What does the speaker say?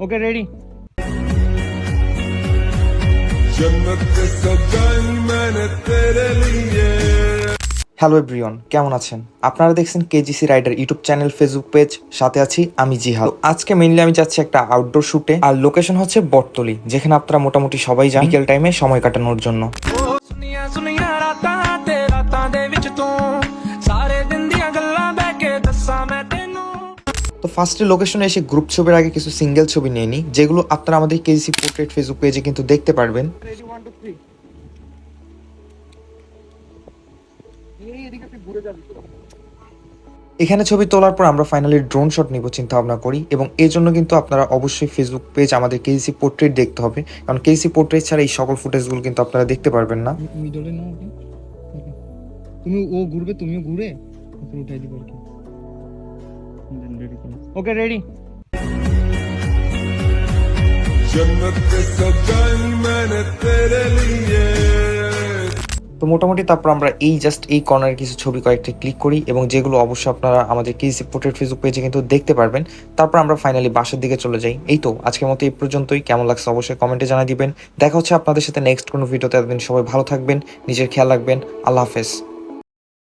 Okay ready hello everyone কেমন আছেন? আপনারা দেখছেন KGC rider YouTube channel Facebook page সাথে আছি আমি জিহাল আজকে মেনলি আমি যাচ্ছি একটা আউটডোর শুটে আর লোকেশন হচ্ছে বটতলি যেখানে আপনারা মোটামুটি সবাই যান টাইমে সময় কাটানোর জন্য। তো ফার্স্টে লোকেশনে এসে গ্রুপ ছবির আগে কিছু সিঙ্গেল ছবি নিয়ে নিই, যেগুলো আপনারা আমাদের কেজিসি পোর্ট্রেট ফেসবুক পেজে কিন্তু দেখতে পারবেন। এখানে ছবি তোলার পর আমরা ফাইনালি ড্রোন শট নিব চিন্তা ভাবনা করি, এবং এর জন্য কিন্তু আপনারা অবশ্যই ফেসবুক পেজ আমাদের কেজিসি পোর্ট্রেট দেখতে হবে, কারণ কেজিসি পোর্ট্রেট ছাড়া এই সকল ফুটেজগুলো কিন্তু আপনারা দেখতে পারবেন না। তুমি ও ঘুরবে, তুমিও ঘুরে দিব আর কি ओके रेडी তো মোটামুটি তারপর আমরা এই জাস্ট এই কর্নারের কিছু ছবি কয়েকটি ক্লিক করি এবং যেগুলো অবশ্যই আপনারা আমাদের কেসি পোর্ট্রেট ফেসবুক পেজে কিন্তু দেখতে পারবেন। তারপর আমরা ফাইনালি বাসার দিকে চলে যাই। এই তো, আজকের মতো এই পর্যন্তই। কেমন লাগছে অবশ্যই কমেন্টে জানা দিবেন। দেখা হচ্ছে আপনাদের সাথে নেক্সট কোনো ভিডিওতে এতদিন সবাই ভালো থাকবেন, নিজের খেয়াল রাখবেন। আল্লাহ হাফেজ।